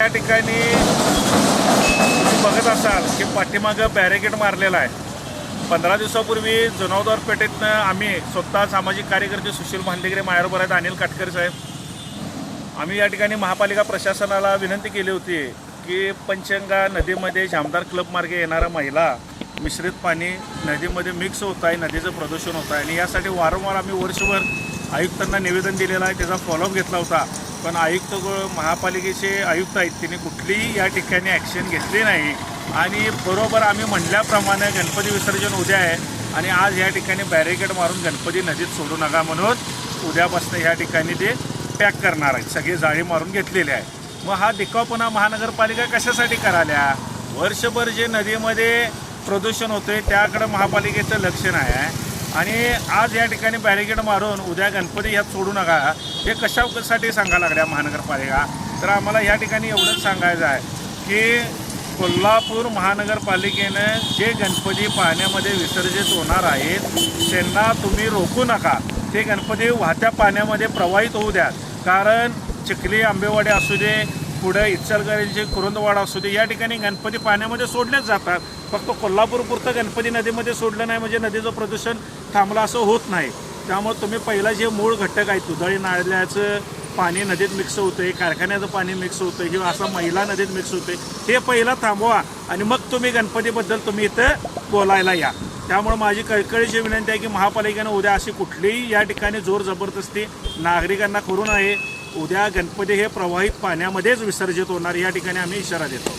या ठिकाणी तुम्ही बघत असाल की पाठीमागं बॅरिकेड मारलेला आहे. पंधरा दिवसापूर्वी जुनावदार पेठेतनं आम्ही स्वतः सामाजिक कार्यकर्ते सुशील भांडेगरे मायारोबर आहेत अनिल काटकर साहेब आम्ही या ठिकाणी महापालिका प्रशासनाला विनंती केली होती की पंचगंगा नदीमध्ये जामदार क्लबमार्गे येणारा महिला मिश्रित पाणी नदीमध्ये मिक्स होत आहे नदीचं प्रदूषण होत आहे आणि यासाठी वारंवार आम्ही वर्षभर आयुक्तांना निवेदन दिलेलं आहे. त्याचा फॉलोअप घेतला होता. पण आयुक्त महापालिकेचे आयुक्त आहेत त्यांनी कुठलीही या ठिकाणी ॲक्शन घेतली नाही. आणि बरोबर आम्ही म्हणल्याप्रमाणे गणपती विसर्जन उद्या आहे आणि आज या ठिकाणी बॅरिकेड मारून गणपती नदीत सोडू नका म्हणून उद्यापासून ह्या ठिकाणी ते पॅक करणार आहेत. सगळे जाळी मारून घेतलेले आहे मग हा दिखावपणा महानगरपालिका कशासाठी कराल्या वर्षभर जे नदीमध्ये प्रदूषण होते त्याकडं महापालिकेचं लक्ष नाही आहे. आणि आज या ठिकाणी बॅरिकेड मारून उद्या गणपती ह्यात सोडू नका. हे कशासाठी सांगायला लागल्या महानगरपालिका? तर आम्हाला या ठिकाणी एवढंच सांगायचं आहे की कोल्हापूर महानगरपालिकेनं जे गणपती पाण्यामध्ये विसर्जित होणार आहेत त्यांना तुम्ही रोखू नका. ते गणपती वाहत्या पाण्यामध्ये प्रवाहित होऊ द्या. कारण चिखली आंबेवाडी असू दे पुढे इचलकरंजी कुरुंदवाडा असू दे या ठिकाणी गणपती पाण्यामध्ये सोडलेच जातात. फक्त कोल्हापूरपुरतं गणपती नदीमध्ये सोडलं नाही म्हणजे नदीचं प्रदूषण थांबलं असं होत नाही. त्यामुळे तुम्ही पहिला जे मूळ घटक आहे दुधळी नाल्याचं पाणी नदीत मिक्स होतं आहे कारखान्याचं पाणी मिक्स होतंय किंवा असं महिला नदीत मिक्स होते ते पहिलं थांबवा आणि मग तुम्ही गणपतीबद्दल तुम्ही इथं बोलायला या. त्यामुळे माझी कळकळीची विनंती आहे की महापालिकेनं उद्या अशी कुठलीही या ठिकाणी जोर जबरदस्ती नागरिकांना करू नये. उद्या गणपती हे प्रवाहित पाण्यामध्येच विसर्जित होणार या ठिकाणी आम्ही इशारा देतो.